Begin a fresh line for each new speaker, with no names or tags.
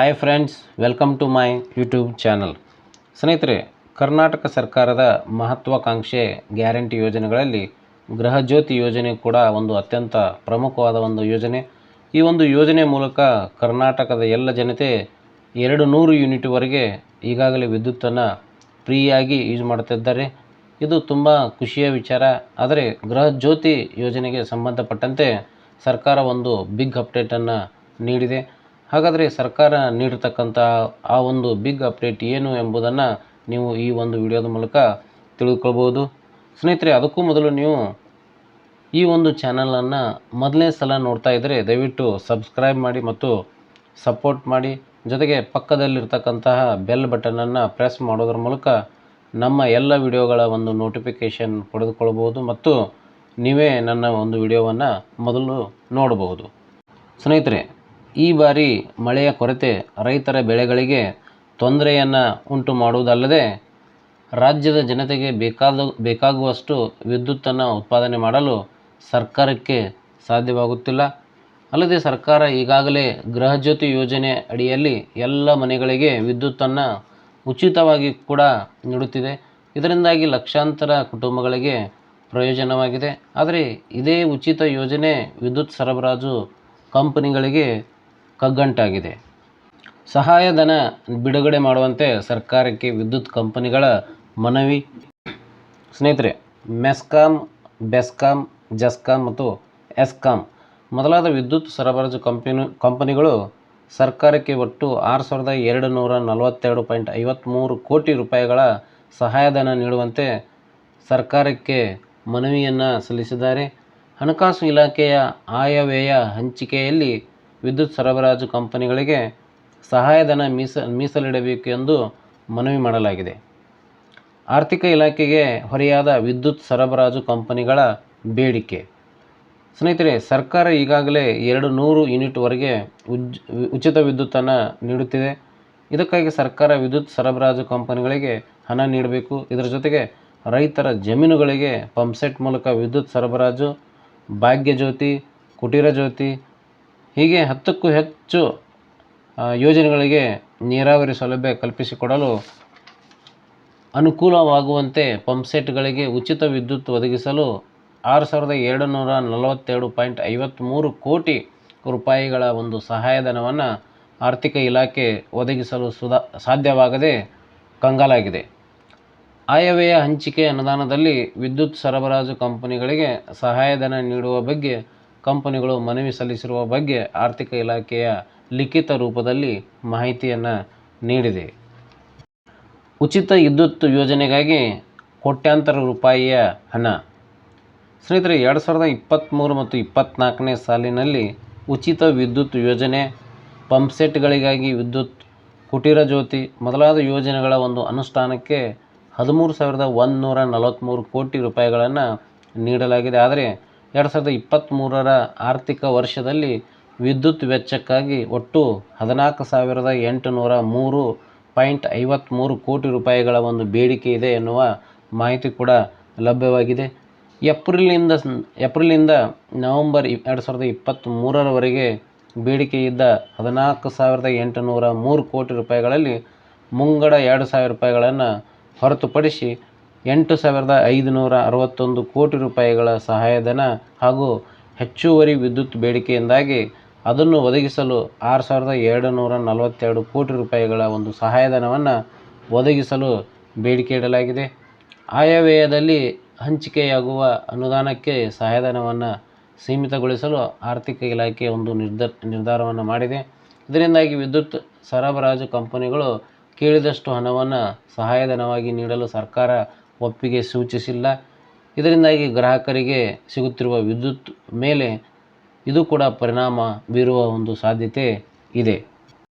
Hi friends welcome to my YouTube channel ಸ್ನೇಹಿತರೆ, ಕರ್ನಾಟಕ ಸರ್ಕಾರದ ಮಹತ್ವಾಕಾಂಕ್ಷೆ ಗ್ಯಾರಂಟಿ ಯೋಜನೆಗಳಲ್ಲಿ ಗೃಹಜ್ಯೋತಿ ಯೋಜನೆ ಕೂಡ ಒಂದು ಅತ್ಯಂತ ಪ್ರಮುಖವಾದ ಒಂದು ಯೋಜನೆ. ಈ ಒಂದು ಯೋಜನೆ ಮೂಲಕ ಕರ್ನಾಟಕದ ಎಲ್ಲ ಜನತೆ ಎರಡು ನೂರು ಯೂನಿಟ್ವರೆಗೆ ಈಗಾಗಲೇ ವಿದ್ಯುತ್ತನ್ನು ಫ್ರೀಯಾಗಿ ಯೂಸ್ ಮಾಡ್ತಿದ್ದಾರೆ ಇದು ತುಂಬ ಖುಷಿಯ ವಿಚಾರ. ಆದರೆ ಗೃಹಜ್ಯೋತಿ ಯೋಜನೆಗೆ ಸಂಬಂಧಪಟ್ಟಂತೆ ಸರ್ಕಾರ ಒಂದು ಬಿಗ್ ಅಪ್ಡೇಟನ್ನು ನೀಡಿದೆ. ಹಾಗಾದರೆ ಸರ್ಕಾರ ನೀಡಿರ್ತಕ್ಕಂಥ ಆ ಒಂದು ಬಿಗ್ ಅಪ್ಡೇಟ್ ಏನು ಎಂಬುದನ್ನು ನೀವು ಈ ಒಂದು ವಿಡಿಯೋದ ಮೂಲಕ ತಿಳಿದುಕೊಳ್ಬೋದು ಸ್ನೇಹಿತರೆ, ಅದಕ್ಕೂ ಮೊದಲು ನೀವು ಈ ಒಂದು ಚಾನಲನ್ನು ಮೊದಲನೇ ಸಲ ನೋಡ್ತಾ ಇದ್ದರೆ ದಯವಿಟ್ಟು ಸಬ್ಸ್ಕ್ರೈಬ್ ಮಾಡಿ ಮತ್ತು ಸಪೋರ್ಟ್ ಮಾಡಿ. ಜೊತೆಗೆ ಪಕ್ಕದಲ್ಲಿರ್ತಕ್ಕಂತಹ ಬೆಲ್ ಬಟನನ್ನು ಪ್ರೆಸ್ ಮಾಡೋದ್ರ ಮೂಲಕ ನಮ್ಮ ಎಲ್ಲ ವಿಡಿಯೋಗಳ ಒಂದು ನೋಟಿಫಿಕೇಷನ್ ಪಡೆದುಕೊಳ್ಬೋದು ಮತ್ತು ನೀವೇ ನನ್ನ ಒಂದು ವಿಡಿಯೋವನ್ನು ಮೊದಲು ನೋಡಬಹುದು. ಸ್ನೇಹಿತರೆ ಈ ಬಾರಿ ಮಳೆಯ ಕೊರತೆ ರೈತರ ಬೆಳೆಗಳಿಗೆ ತೊಂದರೆಯನ್ನು ಉಂಟು ಮಾಡುವುದಲ್ಲದೆ ರಾಜ್ಯದ ಜನತೆಗೆ ಬೇಕಾದ, ಬೇಕಾಗುವಷ್ಟು ವಿದ್ಯುತ್ತನ್ನು ಉತ್ಪಾದನೆ ಮಾಡಲು ಸರ್ಕಾರಕ್ಕೆ ಸಾಧ್ಯವಾಗುತ್ತಿಲ್ಲ. ಅಲ್ಲದೆ ಸರ್ಕಾರ ಈಗಾಗಲೇ ಗೃಹಜ್ಯೋತಿ ಯೋಜನೆ ಅಡಿಯಲ್ಲಿ ಎಲ್ಲ ಮನೆಗಳಿಗೆ ವಿದ್ಯುತ್ತನ್ನು ಉಚಿತವಾಗಿ ಕೂಡ ನೀಡುತ್ತಿದೆ. ಇದರಿಂದಾಗಿ ಲಕ್ಷಾಂತರ ಕುಟುಂಬಗಳಿಗೆ ಪ್ರಯೋಜನವಾಗಿದೆ. ಆದರೆ ಇದೇ ಉಚಿತ ಯೋಜನೆ ವಿದ್ಯುತ್ ಸರಬರಾಜು ಕಂಪನಿಗಳಿಗೆ ಕಗ್ಗಂಟಾಗಿದೆ. ಸಹಾಯಧನ ಬಿಡುಗಡೆ ಮಾಡುವಂತೆ ಸರ್ಕಾರಕ್ಕೆ ವಿದ್ಯುತ್ ಕಂಪನಿಗಳ ಮನವಿ. ಸ್ನೇಹಿತರೆ, ಮೆಸ್ಕಾಂ, ಬೆಸ್ಕಾಂ, ಜಸ್ಕಾಂ ಮತ್ತು ಎಸ್ಕಾಂ ಮೊದಲಾದ ವಿದ್ಯುತ್ ಸರಬರಾಜು ಕಂಪನಿ ಕಂಪನಿಗಳು ಸರ್ಕಾರಕ್ಕೆ ಒಟ್ಟು ಆರು ಸಾವಿರದ ಎರಡು ನೂರ ನಲವತ್ತೆರಡು ಪಾಯಿಂಟ್ ಐವತ್ತ್ಮೂರು ಕೋಟಿ ರೂಪಾಯಿಗಳ ಸಹಾಯಧನ ನೀಡುವಂತೆ ಸರ್ಕಾರಕ್ಕೆ ಮನವಿಯನ್ನು ಸಲ್ಲಿಸಿದ್ದಾರೆ. ಹಣಕಾಸು ಇಲಾಖೆಯ ಆಯವ್ಯಯ ಹಂಚಿಕೆಯಲ್ಲಿ ವಿದ್ಯುತ್ ಸರಬರಾಜು ಕಂಪನಿಗಳಿಗೆ ಸಹಾಯಧನ ಮೀಸ, ಮೀಸಲಿಡಬೇಕು ಎಂದು ಮನವಿ ಮಾಡಲಾಗಿದೆ. ಆರ್ಥಿಕ ಇಲಾಖೆಗೆ ಹೊರೆಯಾದ ವಿದ್ಯುತ್ ಸರಬರಾಜು ಕಂಪನಿಗಳ ಬೇಡಿಕೆ. ಸ್ನೇಹಿತರೆ, ಸರ್ಕಾರ ಈಗಾಗಲೇ ಎರಡು ನೂರು ಯೂನಿಟ್ವರೆಗೆ ಉಜ್, ಉಚಿತ ವಿದ್ಯುತ್ತನ್ನು ನೀಡುತ್ತಿದೆ. ಇದಕ್ಕಾಗಿ ಸರ್ಕಾರ ವಿದ್ಯುತ್ ಸರಬರಾಜು ಕಂಪನಿಗಳಿಗೆ ಹಣ ನೀಡಬೇಕು. ಇದರ ಜೊತೆಗೆ ರೈತರ ಜಮೀನುಗಳಿಗೆ ಪಂಪ್ಸೆಟ್ ಮೂಲಕ ವಿದ್ಯುತ್ ಸರಬರಾಜು, ಭಾಗ್ಯಜ್ಯೋತಿ, ಕುಟೀರ ಜ್ಯೋತಿ ಹೀಗೆ ಹತ್ತಕ್ಕೂ ಹೆಚ್ಚು ಯೋಜನೆಗಳಿಗೆ ನೀರಾವರಿ ಸೌಲಭ್ಯ ಕಲ್ಪಿಸಿಕೊಡಲು ಅನುಕೂಲವಾಗುವಂತೆ ಪಂಪ್ಸೆಟ್ಗಳಿಗೆ ಉಚಿತ ವಿದ್ಯುತ್ ಒದಗಿಸಲು ಆರು ಸಾವಿರದ ಎರಡು ನೂರ ನಲವತ್ತೆರಡು ಪಾಯಿಂಟ್ ಐವತ್ತ್ಮೂರು ಕೋಟಿ ರೂಪಾಯಿಗಳ ಒಂದು ಸಹಾಯಧನವನ್ನು ಆರ್ಥಿಕ ಇಲಾಖೆ ಒದಗಿಸಲು ಸುಧಾ ಸಾಧ್ಯವಾಗದೆ ಕಂಗಾಲಾಗಿದೆ. ಆಯವ್ಯಯ ಹಂಚಿಕೆ ಅನುದಾನದಲ್ಲಿ ವಿದ್ಯುತ್ ಸರಬರಾಜು ಕಂಪನಿಗಳಿಗೆ ಸಹಾಯಧನ ನೀಡುವ ಬಗ್ಗೆ ಕಂಪನಿಗಳು ಮನವಿ ಸಲ್ಲಿಸಿರುವ ಬಗ್ಗೆ ಆರ್ಥಿಕ ಇಲಾಖೆಯ ಲಿಖಿತ ರೂಪದಲ್ಲಿ ಮಾಹಿತಿಯನ್ನು ನೀಡಿದೆ. ಉಚಿತ ವಿದ್ಯುತ್ ಯೋಜನೆಗಾಗಿ ಕೋಟ್ಯಾಂತರ ರೂಪಾಯಿಯ ಹಣ. ಸ್ನೇಹಿತರೆ, ಎರಡು ಸಾವಿರದ ಇಪ್ಪತ್ತ್ಮೂರು ಮತ್ತು ಇಪ್ಪತ್ತ್ನಾಲ್ಕನೇ ಸಾಲಿನಲ್ಲಿ ಉಚಿತ ವಿದ್ಯುತ್ ಯೋಜನೆ ಪಂಪ್ಸೆಟ್ಗಳಿಗಾಗಿ ವಿದ್ಯುತ್, ಕುಟೀರ ಜ್ಯೋತಿ ಮೊದಲಾದ ಯೋಜನೆಗಳ ಒಂದು ಅನುಷ್ಠಾನಕ್ಕೆ ಹದಿಮೂರು ಸಾವಿರದ ಒಂದುನೂರ ನಲವತ್ತ್ಮೂರು ಕೋಟಿ ರೂಪಾಯಿಗಳನ್ನು ನೀಡಲಾಗಿದೆ. ಆದರೆ ಎರಡು ಸಾವಿರದ ಇಪ್ಪತ್ತ್ಮೂರರ ಆರ್ಥಿಕ ವರ್ಷದಲ್ಲಿ ವಿದ್ಯುತ್ ವೆಚ್ಚಕ್ಕಾಗಿ ಒಟ್ಟು ಹದಿನಾಲ್ಕು ಸಾವಿರದ ಎಂಟುನೂರ ಮೂರು ಪಾಯಿಂಟ್ ಐವತ್ತ್ಮೂರು ಕೋಟಿ ರೂಪಾಯಿಗಳ ಒಂದು ಬೇಡಿಕೆ ಇದೆ ಎನ್ನುವ ಮಾಹಿತಿ ಕೂಡ ಲಭ್ಯವಾಗಿದೆ. ಏಪ್ರಿಲ್ನಿಂದ ಏಪ್ರಿಲಿಂದ ನವಂಬರ್ ಎರಡು ಸಾವಿರದ ಇಪ್ಪತ್ತ್ಮೂರರವರೆಗೆ ಬೇಡಿಕೆ ಇದ್ದ ಹದಿನಾಲ್ಕು ಸಾವಿರದ ಎಂಟುನೂರ ಮೂರು ಕೋಟಿ ರೂಪಾಯಿಗಳಲ್ಲಿ ಮುಂಗಡ ಎರಡು ಸಾವಿರ ರೂಪಾಯಿಗಳನ್ನು ಹೊರತುಪಡಿಸಿ ಎಂಟು ಸಾವಿರದ ಐದುನೂರ ಅರವತ್ತೊಂದು ಕೋಟಿ ರೂಪಾಯಿಗಳ ಸಹಾಯಧನ ಹಾಗೂ ಹೆಚ್ಚುವರಿ ವಿದ್ಯುತ್ ಬೇಡಿಕೆಯಿಂದಾಗಿ ಅದನ್ನು ಒದಗಿಸಲು ಆರು ಸಾವಿರದ ಎರಡು ನೂರ ನಲವತ್ತೆರಡು ಕೋಟಿ ರೂಪಾಯಿಗಳ ಒಂದು ಸಹಾಯಧನವನ್ನು ಒದಗಿಸಲು ಬೇಡಿಕೆ ಇಡಲಾಗಿದೆ. ಆಯವ್ಯಯದಲ್ಲಿ ಹಂಚಿಕೆಯಾಗುವ ಅನುದಾನಕ್ಕೆ ಸಹಾಯಧನವನ್ನು ಸೀಮಿತಗೊಳಿಸಲು ಆರ್ಥಿಕ ಇಲಾಖೆ ಒಂದು ನಿರ್ಧಾರ, ನಿರ್ಧಾರವನ್ನು ಮಾಡಿದೆ. ಇದರಿಂದಾಗಿ ವಿದ್ಯುತ್ ಸರಬರಾಜು ಕಂಪನಿಗಳು ಕೇಳಿದಷ್ಟು ಹಣವನ್ನು ಸಹಾಯಧನವಾಗಿ ನೀಡಲು ಸರ್ಕಾರ ಒಪ್ಪಿಗೆ ಸೂಚಿಸಿಲ್ಲ. ಇದರಿಂದಾಗಿ ಗ್ರಾಹಕರಿಗೆ ಸಿಗುತ್ತಿರುವ ವಿದ್ಯುತ್ ಮೇಲೆ ಇದು ಕೂಡ ಪರಿಣಾಮ ಬೀರುವ ಒಂದು ಸಾಧ್ಯತೆ ಇದೆ.